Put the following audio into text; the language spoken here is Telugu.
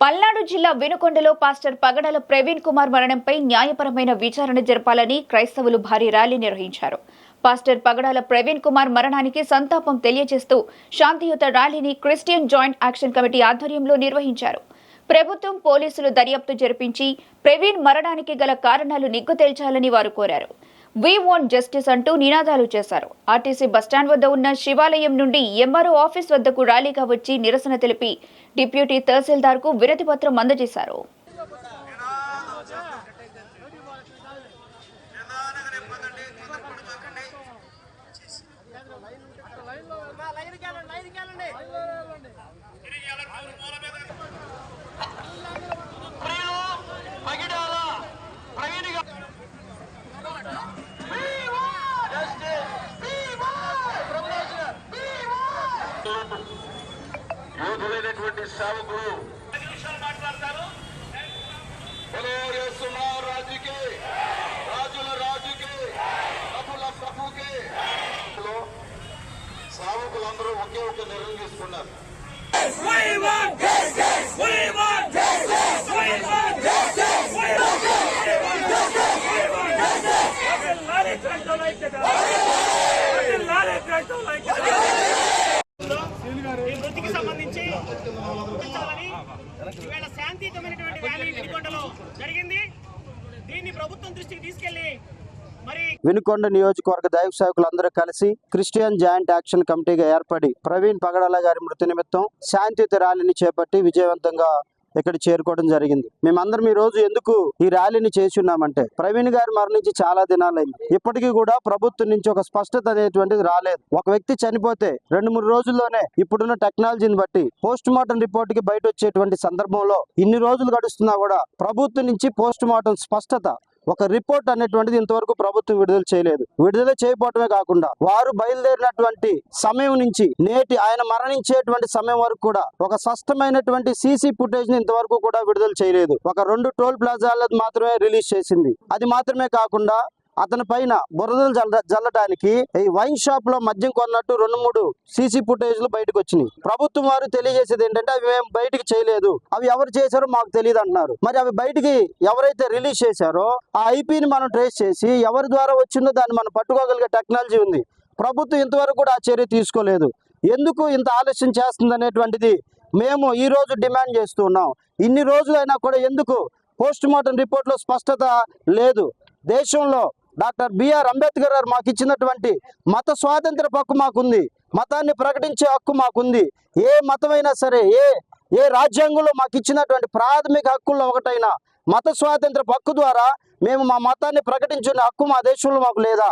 పల్నాడు జిల్లా వినుకొండలో పాస్టర్ పగడల ప్రవీణ్ కుమార్ మరణంపై న్యాయపరమైన విచారణ జరపాలని క్రైస్తవులు భారీ ర్యాలీ నిర్వహించారు. పాస్టర్ పగడాల ప్రవీణ్ కుమార్ మరణానికి సంతాపం తెలియజేస్తూ శాంతియుత ర్యాలీని క్రిస్టియన్ జాయింట్ యాక్షన్ కమిటీ ఆధ్వర్యంలో నిర్వహించారు. ప్రభుత్వం పోలీసులు దర్యాప్తు జరిపించి ప్రవీణ్ మరణానికి గల కారణాలు నిగ్గు తేల్చాలని వారు కోరారు. వి వాంట్ జస్టిస్ అంటూ నినాదాలు చేశారు. ఆర్టీసీ బస్టాండ్ వద్ద ఉన్న శివాలయం నుండి ఎంఆర్ఓ ఆఫీస్ వద్దకు ర్యాలీగా వచ్చి నిరసన తెలిపి డిప్యూటీ తహసీల్దార్కు విరతి పత్రం అందజేశారు పగిడాల యోధులైనటువంటి సేవకులు మాట్లాడతారు హలో యేసునాథ్ రాజుకి రాజుల రాజుకి ప్రభుల ప్రభుకి లో సేవకులందరూ ఒకే ఒక నిర్ణయం తీసుకున్నారు We want justice! We want justice! We want ఈవేళ శాంతియుతమైనటువంటి ర్యాలీ వినుకొండలో జరిగింది దీన్ని ప్రభుత్వం దృష్టికి తీసుకెళ్ళి మరి వినుకొండ నియోజకవర్గ దైవ సేవకులందరూ కలిసి క్రిస్టియన్ జాయింట్ యాక్షన్ కమిటీగా ఏర్పడి ప్రవీణ్ పగడాల గారి మృతి నిమిత్తం శాంతియుత ర్యాలీని చేపట్టి విజయవంతంగా ఇక్కడ చేరుకోవడం జరిగింది. మేమందరం ఈ రోజు ఎందుకు ఈ ర్యాలీని చేసి ఉన్నామంటే ప్రవీణ్ గారు మరణించి చాలా దినాలైంది. ఇప్పటికీ కూడా ప్రభుత్వం నుంచి ఒక స్పష్టత అనేటువంటిది రాలేదు. ఒక వ్యక్తి చనిపోతే రెండు మూడు రోజుల్లోనే ఇప్పుడున్న టెక్నాలజీని బట్టి పోస్ట్ మార్టం రిపోర్ట్కి బయట వచ్చేటువంటి సందర్భంలో ఇన్ని రోజులు గడుస్తున్నా కూడా ప్రభుత్వం నుంచి పోస్ట్ మార్టం స్పష్టత ఒక రిపోర్ట్ అనేటువంటిది ఇంతవరకు ప్రభుత్వం విడుదల చేయలేదు. విడుదల చేయకపోవటమే కాకుండా వారు బయలుదేరినటువంటి సమయం నుంచి నేటి ఆయన మరణించేటువంటి సమయం వరకు కూడా ఒక స్పష్టమైనటువంటి సీసీ ఫుటేజ్ని ఇంతవరకు కూడా విడుదల చేయలేదు. ఒక రెండు టోల్ ప్లాజాలను మాత్రమే రిలీజ్ చేసింది. అది మాత్రమే కాకుండా అతని పైన బురదలు జల్ల జల్లటానికి ఈ వైన్ షాప్లో మద్యం కొన్నట్టు రెండు మూడు సీసీ ఫుటేజ్లు బయటకు వచ్చినాయి ప్రభుత్వం వారు తెలియజేసేది ఏంటంటే అవి మేము బయటికి చేయలేదు. అవి ఎవరు చేశారో మాకు తెలియదు అంటున్నారు. మరి అవి బయటికి ఎవరైతే రిలీజ్ చేశారో ఆ ఐపీని మనం ట్రేస్ చేసి ఎవరి ద్వారా వచ్చిందో దాన్ని మనం పట్టుకోగలిగే టెక్నాలజీ ఉంది. ప్రభుత్వం ఇంతవరకు కూడా ఆ చర్య తీసుకోలేదు. ఎందుకు ఇంత ఆలస్యం చేస్తుంది అనేటువంటిది మేము ఈ రోజు డిమాండ్ చేస్తూ ఉన్నాం. ఇన్ని రోజులైనా కూడా ఎందుకు పోస్ట్ మార్టం రిపోర్ట్లో స్పష్టత లేదు. దేశంలో డాక్టర్ బిఆర్ అంబేద్కర్ గారు మాకు ఇచ్చినటువంటి మత స్వాతంత్ర హక్కు మాకుంది. మతాన్ని ప్రకటించే హక్కు మాకుంది. ఏ మతమైనా సరే ఏ ఏ రాజ్యాంగంలో మాకు ఇచ్చినటువంటి ప్రాథమిక హక్కుల్లో ఒకటైన మత స్వాతంత్ర హక్కు ద్వారా మేము మా మతాన్ని ప్రకటించుకునే హక్కు మా దేశంలో మాకు లేదా?